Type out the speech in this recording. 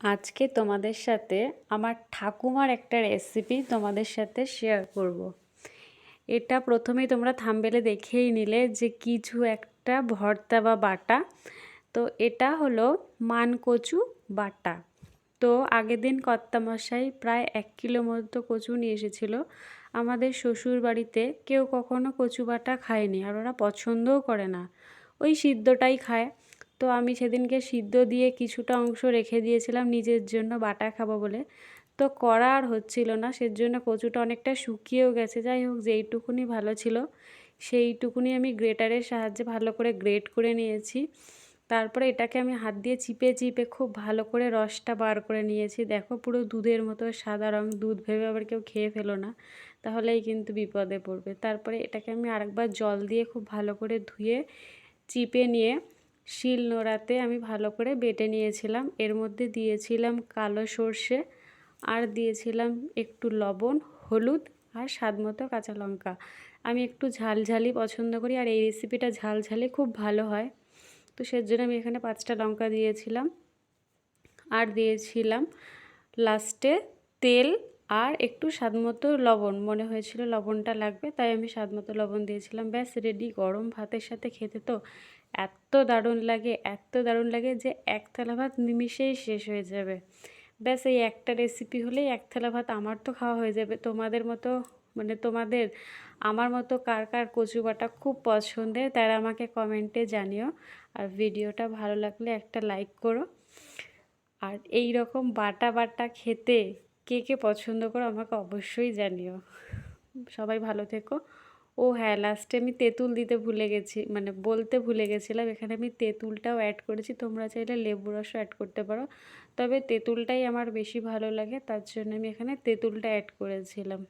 আজকে তোমাদের সাথে আমার ঠাকুমার একটা রেসিপি তোমাদের সাথে শেয়ার করব। এটা প্রথমেই তোমরা থাম্বেলে দেখেই নিলে যে কিছু একটা ভর্তা বা বাটা। তো এটা হলো মানকচু বাটা। তো আগের দিন কর্তামশাই প্রায় এক কিলো মতো কচু নিয়ে এসেছিল। আমাদের শ্বশুর বাড়িতে কেউ কখনো কচু বাটা খায়নি আর ওরা পছন্দও করে না। ওই সিদ্ধটাই খায়। তো আমি সেদিনকে সিদ্ধ দিয়ে কিছুটা অংশ রেখে দিয়েছিলাম নিজের জন্য বাটা খাব বলে। তো করা আর হচ্ছিল না, সেজন্য কচুটা অনেকটা শুকিয়েও গেছে। যাই হোক, যেইটুকুনি ভালো ছিল সেইটুকুনি আমি গ্রেটারের সাহায্যে ভালো করে গ্রেট করে নিয়েছি। তারপরে এটাকে আমি হাত দিয়ে চিপে চিপে খুব ভালো করে রসটা বার করে নিয়েছি। দেখো পুরো দুধের মতো সাদা রং, দুধ ভেবে আবার কেউ খেয়ে ফেলো না, তাহলেই কিন্তু বিপদে পড়বে। তারপরে এটাকে আমি আরেকবার জল দিয়ে খুব ভালো করে ধুয়ে, চিপে নিয়ে শিল নোড়াতে আমি ভালো করে বেটে নিয়েছিলাম। এর মধ্যে দিয়েছিলাম কালো সর্ষে আর দিয়েছিলাম একটু লবণ, হলুদ আর স্বাদ মতো কাঁচা লঙ্কা। আমি একটু ঝালঝালি পছন্দ করি আর এই রেসিপিটা ঝালঝালি খুব ভালো হয়। তো সেজন্য আমি এখানে পাঁচটা লঙ্কা দিয়েছিলাম। আর দিয়েছিলাম লাস্টে তেল আর একটু স্বাদ মতো লবণ। মনে হয়েছিল লবণটা লাগবে, তাই আমি স্বাদ মতো লবণ দিয়েছিলাম। ব্যাস রেডি গরম ভাতের সাথে খেতে তো এত দারুণ লাগে, এত দারুণ লাগে যে এক থালা ভাত নিমিষেই শেষ হয়ে যাবে। ব্যাস, এই একটা রেসিপি হলেই এক থালা ভাত আমার তো খাওয়া হয়ে যাবে। তোমাদের মতো মানে তোমাদের, আমার মতো কার কার কচু বাটা খুব পছন্দের তারা আমাকে কমেন্টে জানিও। আর ভিডিওটা ভালো লাগলে একটা লাইক করো। আর এই রকম বাটা বাটা খেতে কে কে পছন্দ করো আমাকে অবশ্যই জানিও। সবাই ভালো থেকো। ও হ্যাঁ লাস্টে আমি তেঁতুল দিতে ভুলে গেছি মানে বলতে ভুলে গেছিলাম, এখানে আমি তেঁতুলটাও অ্যাড করেছি, তোমরা চাইলে লেবু রসও অ্যাড করতে পারো। তবে তেঁতুলটাই আমার বেশি ভালো লাগে, তার জন্য আমি এখানে তেঁতুলটা অ্যাড করেছিলাম।